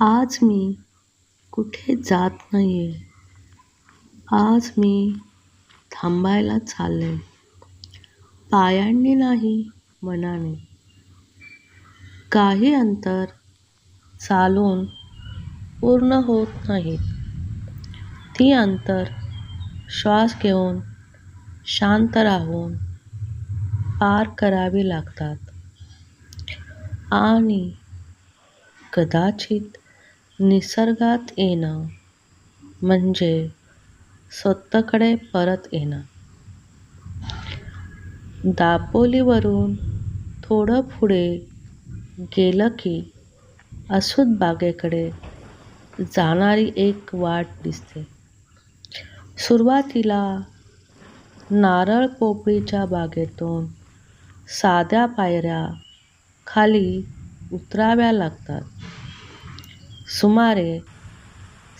आज मी कुठे जात नाहीये. आज मी थांबायला चालले. पायांनी नाही मनाने. काही अंतर चालून पूर्ण होत नाहीत. ती अंतर श्वास घेऊन, शांत राहून पार करावी लागतात. आणि कदाचित निसर्गात येणं म्हणजे स्वतःकडे परत येणं. दापोलीवरून थोडं पुढे गेलं की असूदबागेकडे जाणारी एक वाट दिसते. सुरुवातीला नारळ पोपळीच्या बागेतून साध्या पायऱ्या खाली उतराव्या लागतात. सुमारे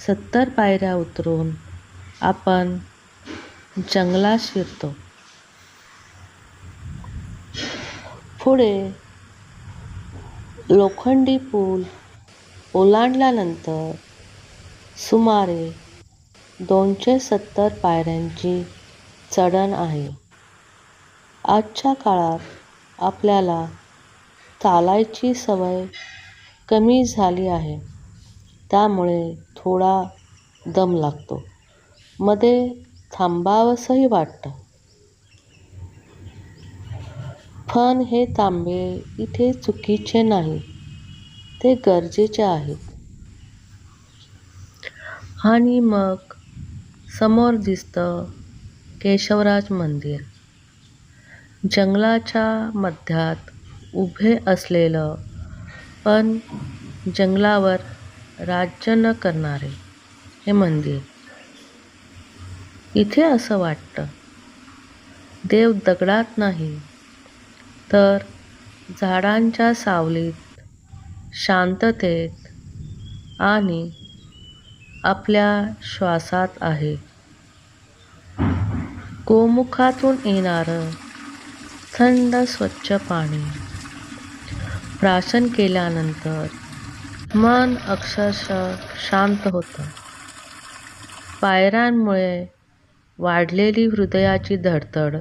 सत्तर पायऱ्या उतरून आपण जंगलात शिरतो. पुढे लोखंडी पूल ओलांडल्यानंतर सुमारे दोनशे सत्तर पायऱ्यांची चढण आहे. आजच्या काळात आपल्याला चालायची सवय कमी झाली आहे त्यामुळे थोडा दम लागतो. मध्ये थांबावंसंही वाटतं. पण हे थांबे इथे चुकीचे नाही ते गरजेचे आहेत. आणि मग समोर दिसतं केशवराज मंदिर. जंगलाच्या मध्यात उभे असलेलं पण जंगलावर राज्य न करणारे हे मंदिर. इथे असं वाटतं देव दगडात नाही तर झाडांच्या सावलीत, शांततेत आणि आपल्या श्वासात आहे. गोमुखातून येणारं थंड स्वच्छ पाणी. प्राशन केल्यानंतर मन अक्षरशः शांत होतं. पायऱ्यांमुळे वाढलेली हृदयाची धडधड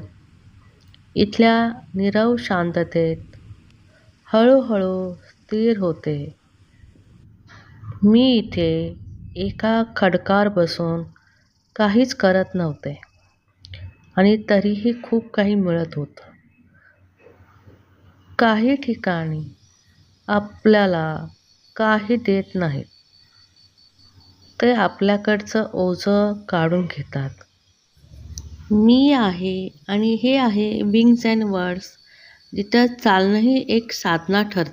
इथल्या निरव शांततेत हळूहळू स्थिर होते. मी इथे एका खडकार बसून काहीच करत नव्हते आणि तरीही खूप काही मिळत होतं. काही ठिकाणी आपल्याला काही देत नाहीत. ते आपल्याकडचं ओझं काढून घेतात. मी आहे आणि हे आहे विंग्ज अँड वर्ड्स जिथं चालणंही एक साधना ठरतं.